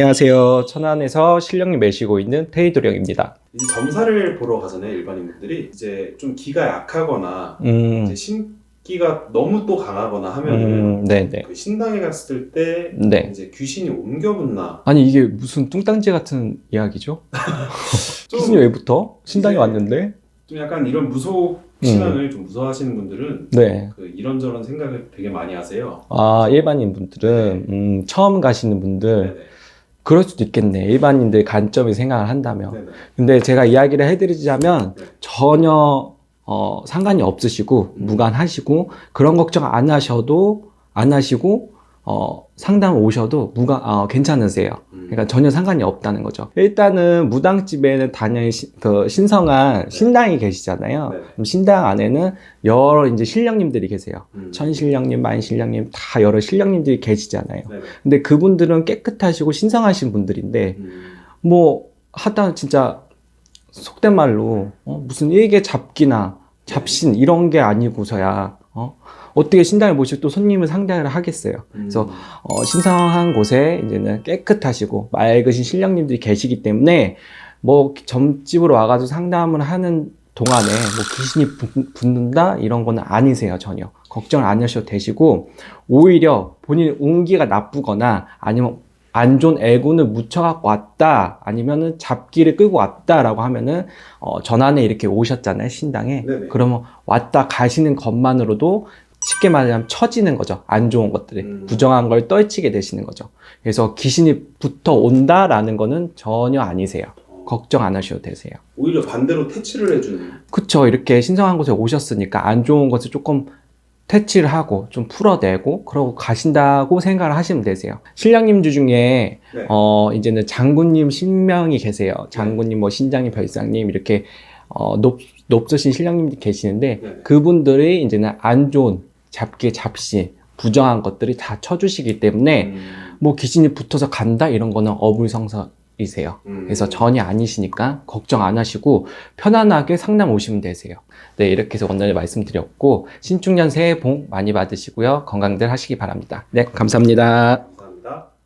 안녕하세요. 천안에서 실력님 매시고 있는 테이도령입니다. 이제 점사를 보러 가잖아요 일반인분들이 이제 좀 기가 약하거나 음, 이제 신기가 너무 또 강하거나 하면은 음, 네네. 그 신당에 갔을 때 네. 이제 귀신이 옮겨붙나 아니 이게 무슨 뚱땅지 같은 이야기죠? 좀, 무슨 왜 붙어? 신당에 이제- 왔는데? 좀 약간 이런 무속 신앙을 좀 무서워하시는 분들은 네. 그 이런저런 생각을 되게 많이 하세요. 아 일반인 분들은 음, 처음 가시는 분들 네네. 그럴 수도 있겠네. 일반인들 관점이 생각을 한다면. 네네. 근데 제가 이야기를 해드리자면 네. 전혀 어, 상관이 없으시고 음. 무관하시고 그런 걱정 안 하셔도 안 하시고 어, 상담 오셔도 무관 어, 괜찮으세요. 음. 그러니까 전혀 상관이 없다는 거죠. 일단은 무당집에는 당연히 시- 그 신성한 신당이 계시잖아요. 네. 그럼 신당 안에는 여러 이제 신령님들이 계세요. 음. 천신령님, 만신령님 다 여러 신령님들이 계시잖아요. 네네. 근데 그분들은 깨끗하시고 신성하신 분들인데 음. 뭐 하다 진짜 속된 말로 어, 무슨 일개 잡기나 잡신 이런 게 아니고서야 어? 어떻게 신당을 모시고 또 손님을 상대를 하겠어요. 그래서 음. 어, 신성한 곳에 이제는 깨끗하시고 맑으신 신령님들이 계시기 때문에 뭐 점집으로 와가지고 상담을 하는 동안에 뭐 귀신이 붙- 붙는다 이런 거는 아니세요 전혀 걱정을 안 하셔도 되시고 오히려 본인 운기가 나쁘거나 아니면 안 좋은 애군을 묻혀갖고 왔다 아니면은 잡기를 끌고 왔다라고 하면은 어, 전안에 이렇게 오셨잖아요 신당에 네네. 그러면 왔다 가시는 것만으로도 쉽게 말하면 처지는 거죠. 안 좋은 것들이. 음. 부정한 걸 떨치게 되시는 거죠. 그래서 귀신이 붙어 온다라는 거는 전혀 아니세요. 어, 걱정 안 하셔도 되세요. 오히려 반대로 퇴치를 해주는 그쵸. 이렇게 신성한 곳에 오셨으니까 안 좋은 것을 조금 퇴치를 하고 좀 풀어내고 그러고 가신다고 생각을 하시면 되세요. 신령님들 중에 네. 어 이제는 장군님 신명이 계세요. 장군님 뭐 신장님 별상님 이렇게 어 높, 높으신 신령님들이 계시는데 네네. 그분들이 이제는 안 좋은 잡기, 잡시, 부정한 것들이 다 쳐주시기 때문에 음. 뭐 귀신이 붙어서 간다 이런 거는 어불성설이세요. 음. 그래서 전혀 아니시니까 걱정 안 하시고 편안하게 상담 오시면 되세요. 네, 이렇게 해서 오늘 말씀드렸고 신축년 새해 복 많이 받으시고요. 건강들 하시기 바랍니다. 네, 감사합니다.